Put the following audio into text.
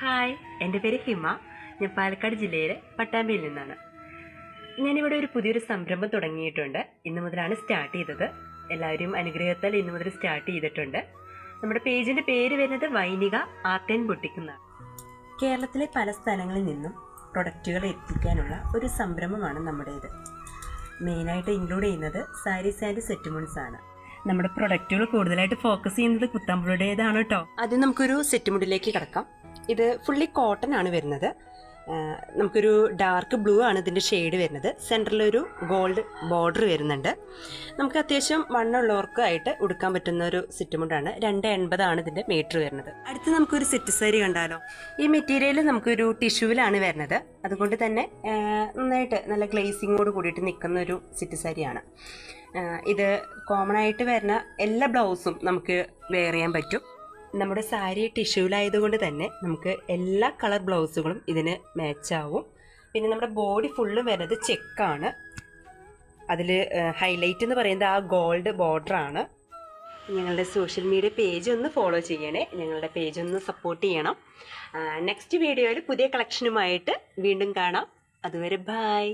Hi എന്റെ പേര് ഹിമ. ഞാൻ പാലക്കാട് ജില്ലയിലെ പട്ടാമ്പിയിൽ നിന്നാണ്. ഞാനിവിടെ ഒരു പുതിയൊരു സംരംഭം തുടങ്ങിയിട്ടുണ്ട്. ഇന്ന് മുതലാണ് സ്റ്റാർട്ട് ചെയ്തത്. എല്ലാവരും അനുഗ്രഹത്താൽ ഇന്ന് മുതൽ സ്റ്റാർട്ട് ചെയ്തിട്ടുണ്ട്. നമ്മുടെ പേജിന്റെ പേര് വരുന്നത് വൈനിക ആർട്ട് ആൻഡ് കേരളത്തിലെ പല സ്ഥലങ്ങളിൽ നിന്നും പ്രൊഡക്റ്റുകൾ എത്തിക്കാനുള്ള ഒരു സംരംഭമാണ് നമ്മുടേത്. മെയിനായിട്ട് ഇൻക്ലൂഡ് ചെയ്യുന്നത് സാരീസ് ആൻഡ് സെറ്റുമുൺസ് ആണ്. നമ്മുടെ പ്രൊഡക്റ്റുകൾ കൂടുതലായിട്ട് ഫോക്കസ് ചെയ്യുന്നത് കുത്താമ്പുഴയുടേതാണ് കേട്ടോ. ആദ്യം നമുക്കൊരു സെറ്റ് സെറ്റുമുണ്ടിലേക്ക് കിടക്കാം. ഇത് ഫുള്ളി കോട്ടൺ ആണ് വരുന്നത്. നമുക്കൊരു ഡാർക്ക് ബ്ലൂ ആണ് ഇതിന്റെ ഷെയ്ഡ് വരുന്നത്. സെന്ററിലൊരു ഗോൾഡ് ബോർഡർ വരുന്നുണ്ട്. നമുക്ക് അത്യാവശ്യം വണ്ണുള്ളവർക്കായിട്ട് ഉടുക്കാൻ പറ്റുന്ന ഒരു സെറ്റുമുണ്ടാണ് രണ്ട് എൺപതാണ് ഇതിന്റെ മീറ്റർ വരുന്നത്. അടുത്ത് നമുക്കൊരു സെറ്റ് സാരി കണ്ടാലോ? ഈ മെറ്റീരിയൽ നമുക്കൊരു ടിഷ്യൂവിലാണ് വരുന്നത്. അതുകൊണ്ട് തന്നെ നന്നായിട്ട് നല്ല ഗ്ലേസിങ്ങോട് കൂടിയിട്ട് നിൽക്കുന്ന ഒരു സെറ്റ് സാരിയാണ് ഇത് കോമൺ ആയിട്ട് വരുന്ന എല്ലാ ബ്ലൗസും നമുക്ക് വെയർ ചെയ്യാൻ പറ്റും. നമ്മുടെ സാരി ടിഷ്യൂലായതുകൊണ്ട് തന്നെ നമുക്ക് എല്ലാ കളർ ബ്ലൗസുകളും ഇതിന് മാച്ചാവും. പിന്നെ നമ്മുടെ ബോഡി ഫുള്ള് വരുന്നത് ചെക്കാണ്. അതിൽ ഹൈലൈറ്റ് എന്ന് പറയുന്നത് ആ ഗോൾഡ് ബോർഡറാണ്. ഞങ്ങളുടെ സോഷ്യൽ മീഡിയ പേജ് ഒന്ന് ഫോളോ ചെയ്യണേ. ഞങ്ങളുടെ പേജ് ഒന്ന് സപ്പോർട്ട് ചെയ്യണം. നെക്സ്റ്റ് വീഡിയോയിൽ പുതിയ കളക്ഷനുമായിട്ട് വീണ്ടും കാണാം. അതുവരെ ബായ്